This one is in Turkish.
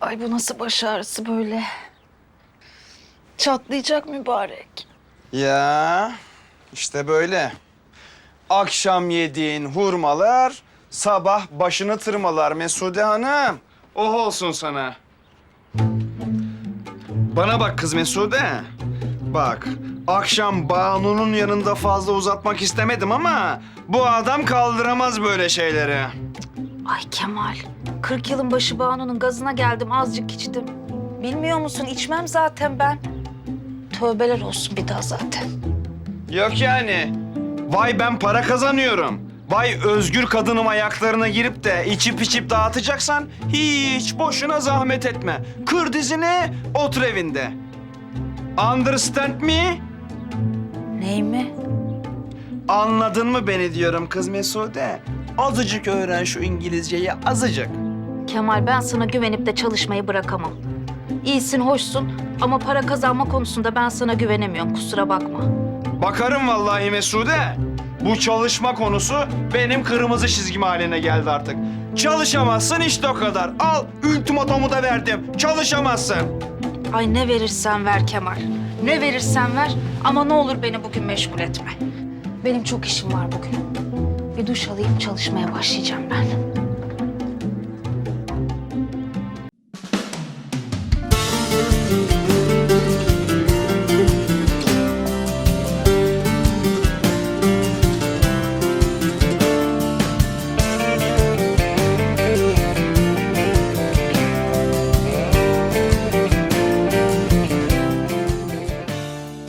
Ay bu nasıl baş ağrısı böyle? Çatlayacak mübarek. Ya işte böyle. Akşam yediğin hurmalar sabah başını tırmalar Mesude Hanım. Oh olsun sana. Bana bak kız Mesude. Bak akşam Banu'nun yanında fazla uzatmak istemedim ama bu adam kaldıramaz böyle şeyleri. Ay Kemal, 40 yılın başı Banu'nun gazına geldim azıcık içtim. Bilmiyor musun içmem zaten ben. Tövbeler olsun bir daha zaten. Yok yani. Vay ben para kazanıyorum. Vay özgür kadınım ayaklarına girip de içip içip dağıtacaksan hiç boşuna zahmet etme. Kır dizini, otur evinde. Understand me? Ney mi? Anladın mı beni diyorum kız Mesude? Azıcık öğren şu İngilizceyi, azıcık. Kemal ben sana güvenip de çalışmayı bırakamam. İyisin, hoşsun ama para kazanma konusunda ben sana güvenemiyorum kusura bakma. Bakarım vallahi Mesude. Bu çalışma konusu benim kırmızı çizgim haline geldi artık. Çalışamazsın işte o kadar. Al ultimatomu da verdim. Çalışamazsın. Ay ne verirsen ver Kemal. Ne verirsen ver ama ne olur beni bugün meşgul etme. Benim çok işim var bugün. Bir duş alayım çalışmaya başlayacağım ben.